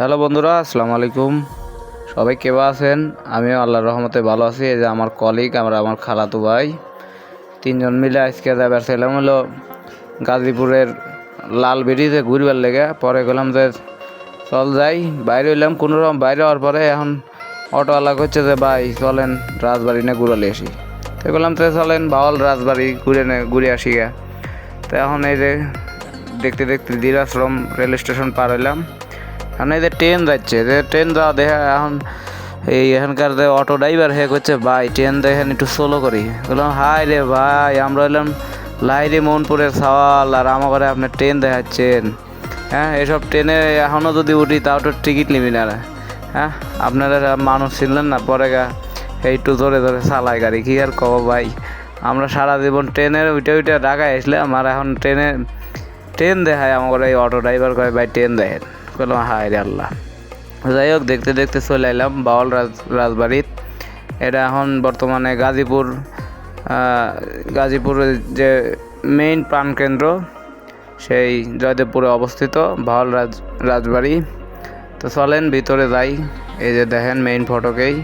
Hello বন্ধুরা, আসসালামু আলাইকুম। সবাই কেবা আছেন? আমিও আল্লাহর রহমতে ভালো আছি। এই যে আমার কলিগ আমরা আমার খালাতো ভাই। তিনজন মিলে আজকে যাবার ছিলাম হলো গাজীপুরের লাল বেরিতে ঘুরবার লেগে। পরে গেলাম যে চল যাই। বাইরে হইলাম, কোনো রকম বাইরে হওয়ার পরে এখন অটোওয়ালা করছে যে, ভাই, চলেন রাজবাড়ি না ঘুরালে আসি। তো বললাম তো চলেন, বাউল রাজবাড়ি ঘুরে নে, ঘুরে আসি গা। তো এখন এই যে দেখতে দেখতে দিরাশ্রম রেল স্টেশন পার হইলাম। এই যে ট্রেন যাচ্ছে। যে ট্রেন যাওয়া দেখা এখন এই এখানকার যে অটো ড্রাইভার হে করছে ভাই ট্রেন দেখেন একটু সোলো করি। বললাম, হাই রে ভাই। আমরা হইলাম লাইরে মনপুরের সওয়াল, আর আমার ঘরে আপনার ট্রেন দেখাচ্ছেন। হ্যাঁ এসব ট্রেনে এখনও যদি উঠি, তাও তো টিকিট নিবি না। হ্যাঁ আপনারা মানুষ ছিলেন না, পরে গা একটু ধরে ধরে চালায় গাড়ি, কী আর কব ভাই? আমরা সারা জীবন ট্রেনের উইটে উইটে ঢাকায় আসলাম, আর এখন ট্রেনে ট্রেন দেখায় আমার এই অটো ড্রাইভার কয়, ভাই ট্রেন দেখেন। বললাম হায় রে আল্লাহ। যাই হোক, দেখতে দেখতে চলে এলাম বাউল রাজ রাজবাড়িত এটা এখন বর্তমানে গাজীপুর গাজীপুরের যে মেইন প্রাণকেন্দ্র, সেই জয়দেবপুরে অবস্থিত বাউল রাজ, রাজবাড়ি। তো চলেন, ভিতরে যাই। এই যে দেখেন মেইন ফটকেই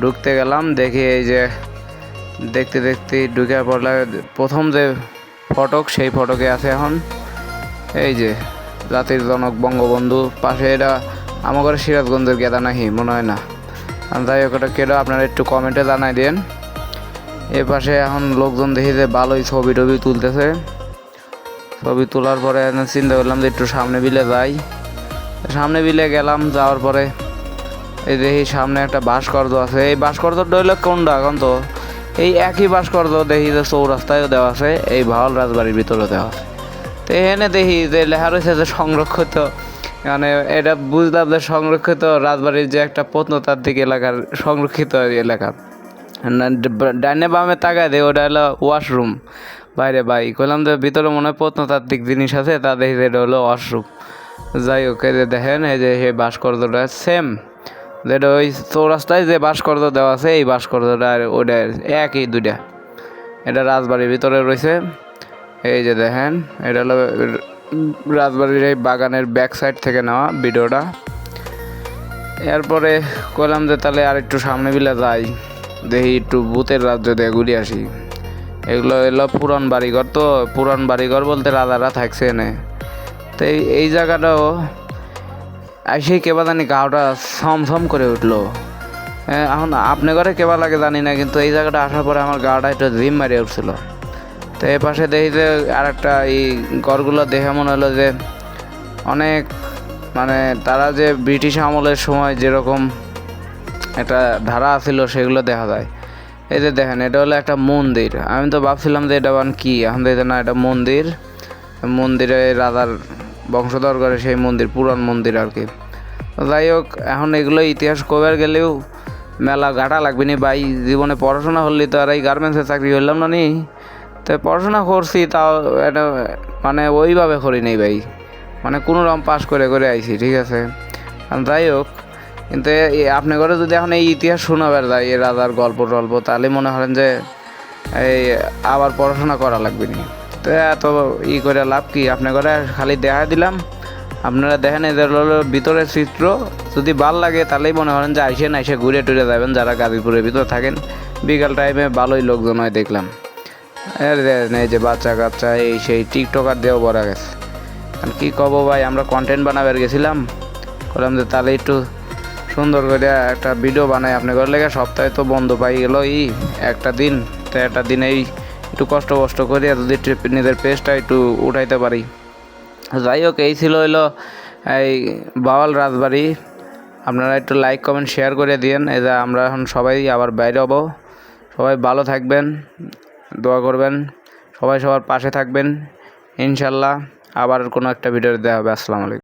ঢুকতে গেলাম। দেখি এই যে দেখতে দেখতে ঢুকে পড়লে প্রথম যে ফটক, সেই ফটকে আছে এখন। এই যে জাতির জনক বঙ্গবন্ধু, পাশে এটা আমাদের সিরাজগঞ্জের গেদা নাকি মনে হয় না। যাই হোক, এটা কেটে আপনারা একটু কমেন্টে জানাই দেন। এ পাশে এখন লোকজন দেখি যে ভালোই ছবি টবি তুলতেছে। ছবি তোলার পরে চিন্তা করলাম যে একটু সামনে বিলে যাই। সামনে বিলে গেলাম, যাওয়ার পরে এই দেখি সামনে একটা ভাস্কর্য আছে। এই ভাস্কর্যটা হইল কোনটা এখন তো? এই একই ভাস্কর্য দেখি যে চৌরাস্তায়ও দেওয়া আছে, এই ভাওয়াল রাজবাড়ির ভিতরে দেওয়া আছে। তো এখানে দেখি যে লেখা রয়েছে যে সংরক্ষিত। মানে এটা বুঝলাম যে সংরক্ষিত রাজবাড়ির যে একটা প্রত্নতাত্ত্বিক এলাকার সংরক্ষিত এলাকা। ডাইনে বামে তাকায় দে ওটা হলো ওয়াশরুম বাইরে বাই করলাম যে ভিতরে মনে হয় প্রত্নতাত্ত্বিক জিনিস আছে, তা দেখি এটা হলো ওয়াশরুম যাই হোক, এই যে দেখেন, এই যে সেই ভাস্কর্যটা সেম যেটা ওই চৌরাস্তায় যে ভাস্কর্য দেওয়া আছে, এই ভাস্কর্যটা আর ওটা একই দুইটা। এটা রাজবাড়ির ভিতরে রয়েছে। এই যে দেখেন এটা হলো রাজবাড়ির এই বাগানের ব্যাক সাইড থেকে নেওয়া ভিডিওটা। এরপরে কইলাম যে তাহলে আর একটু সামনে বিলে যাই দেখি একটু ভূতের রাজ্য দিয়ে ঘুরে আসি। এগুলো এলো পুরান বাড়িঘর তো পুরান বাড়িঘর বলতে রাজারা থাকছে এনে। তো এই জায়গাটাও এসে কেবা জানি গাওটা সম সম করে উঠল। হ্যাঁ, এখন আপনি ঘরে কেবা লাগে জানি না কিন্তু এই জায়গাটা আসার পরে আমার গাটা একটু জিম মারিয়ে উঠছিল। তো এই পাশে দেখি যে আর একটা এই ঘরগুলো দেখে মনে হলো যে অনেক মানে তারা যে ব্রিটিশ আমলের সময় যেরকম একটা ধারা ছিল সেগুলো দেখা যায়। এই যে দেখেন, এটা হলো একটা মন্দির। আমি তো ভাবছিলাম যে এটা বান কী? এখন দেখতে না, এটা মন্দির। মন্দিরে রাজার বংশধর করে সেই মন্দির পুরান মন্দির আর কি। যাই হোক, এখন এগুলো ইতিহাস কবার গেলেও মেলা গাটা লাগবে নি। ভাই, জীবনে পড়াশোনা হলে তো আর এই গার্মেন্টসের চাকরি হইলাম না নি? তো পড়াশোনা করছি, তাও এটা মানে ওইভাবে করি নেই ভাই। মানে কোনো রকম পাস করে করে আইছি, ঠিক আছে? যাই হোক, কিন্তু এ- এ, আপনি করে যদি এখন এই ইতিহাস শোনাবার যায়, এই রাজার গল্প টল্প, তাহলে মনে করেন যে এই আবার পড়াশোনা করা লাগবে নি। তো এত ই করে লাভ কি? আপনি করে খালি দেখা দিলাম। আপনারা দেখেন এদের হলো ভিতরের চিত্র। যদি ভালো লাগে, তাহলেই মনে করেন যে আইসেন, আইসে ঘুরে টুরে যাবেন, যারা গাজীপুরের ভিতরে থাকেন। বিকাল টাইমে ভালোই লোকজন হয়, দেখলাম। এই যে বাচ্চা কাচ্চা, এই সেই টিকটকার দিয়েও বড়া গেছে। আর কি কব ভাই, আমরা কন্টেন্ট বানাবার গেছিলাম। করলাম যে তাহলে একটু সুন্দর করে একটা ভিডিও বানাই। আপনি করে লেগে সপ্তাহে তো বন্ধ পাই গেল ই একটা দিন। তো একটা দিনেই একটু কষ্ট কষ্ট করে যদি নিজের পেজটা একটু উঠাইতে পারি। যাই হোক, এই ছিল হইল এই বাওয়াল রাজবাড়ি। আপনারা একটু লাইক কমেন্ট শেয়ার করে দিয়েন। এই যে আমরা এখন সবাই আবার বাইরে হব। সবাই ভালো থাকবেন। দোয়া করবেন। সবাই সবার পাশে থাকবেন। ইনশাল্লাহ আবার কোনো একটা ভিডিও দেওয়া হবে। আসসালামু আলাইকুম।